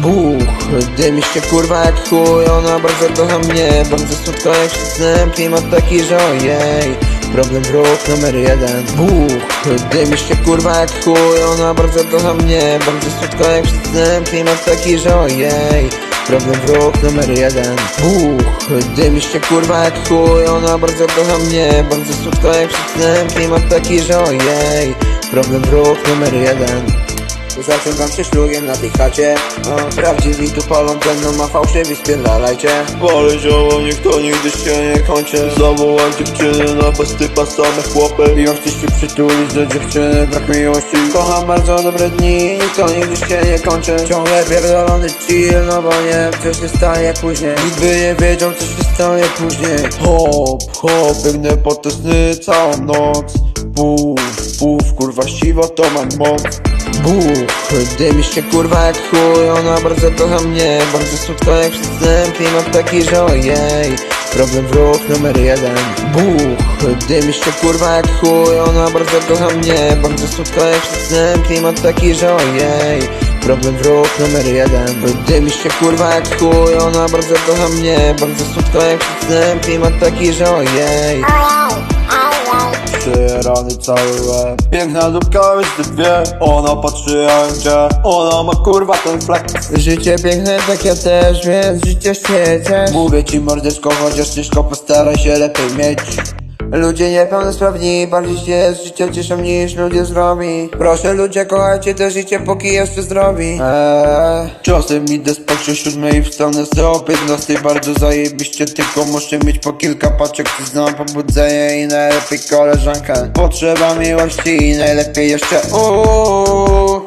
Buch, dymi się kurwa jak chuj Ona bardzo kocha mnie, bardzo słodko jak ślicem Klimat taki, że ojej. Problem wróg numer jeden. Buch, dymi się kurwa jak chuj Ona bardzo kocha mnie, bardzo słodko jak ślicem Klimat taki, że ojej. Problem wróg numer jeden. Buch, dymi się kurwa jak chuj Ona bardzo kocha mnie, bardzo słodko jak ślicem Klimat taki, że ojej. Problem wróg numer jeden Zaciągam się szlugiem na tej chacie. O, Prawdziwi tu palą będą, a fałszywi spierdalajcie. Wolę zioło, niech to nigdy się nie kończy. Zawołam dziewczyny na festypa same chłopy. Chcę się przytulić do dziewczyny, brak miłości. Kocham bardzo dobre dni, niech to nigdy się nie kończy. Ciągle pierdolony chill, no bo nie wiem co się stanie później. Nikt by nie wiedział co się stanie później. Hop, hop, biegnę po te sny całą noc. Puf, puf, kurwa siwo to mam moc Buch, dymi się kurwa jak chuj Ona bardzo kocha mnie, bardzo słodko jak wszystkim Klimat taki, że ojej Problem wróg numer jeden. Buch, dymi się kurwa jak chuj Ona bardzo kocha mnie, bardzo słodko jak wszystkim Klimat taki, że ojej Problem wróg numer jeden. Dymi się kurwa jak chuj Ona bardzo kocha mnie, bardzo słodko jak wszystkim Klimat taki, że Przyjarany cały łeb. Piękna dupka, więc ty wie Ona patrzy jak gdzie Ona ma kurwa ten flex Życie piękne, tak ja też, więc życie świecie. Mówię ci mordeczko, chociaż ciężko postaraj się lepiej mieć Ludzie niepełnosprawni bardziej się z życia cieszą niż ludzie zdrowi. Proszę ludzie, kochajcie te życie, póki jeszcze zdrowi. Eee. Czasem idę spać o siódmej wstanę sobie o 15 Bardzo zajebiście, tylko muszę mieć po kilka paczek Ty znam pobudzenie i najlepiej koleżankę. Potrzeba miłości i najlepiej jeszcze uuu.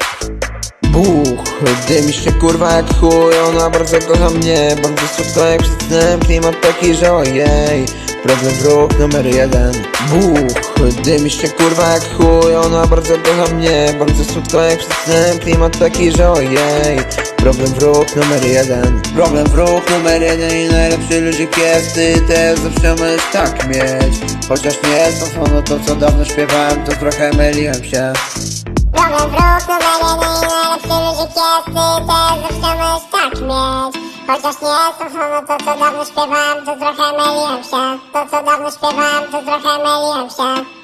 Buch, dymi się kurwa jak chuj Ona bardzo kocha mnie, bardzo słodko jak wszystkim Klimat taki, że ojej Problem wróg numer jeden. Buch, dymi się kurwa jak chuj. Ona bardzo kocha mnie, bardzo słodko jak wszystkim Klimat taki, że ojej. Problem wróg numer jeden. Problem wróg numer jeden i najlepszy ludzik jest Ty też zawsze możesz tak mieć. Chociaż nie jest to to co dawno śpiewałem To trochę myliłem się. Problem wróg numer jeden i najlepszy ludzik jest Ty też zawsze możesz tak mieć Chociaż nie to samo to co dawno śpiewałem To trochę myliłem się. To co dawno śpiewałem to trochę myliłem się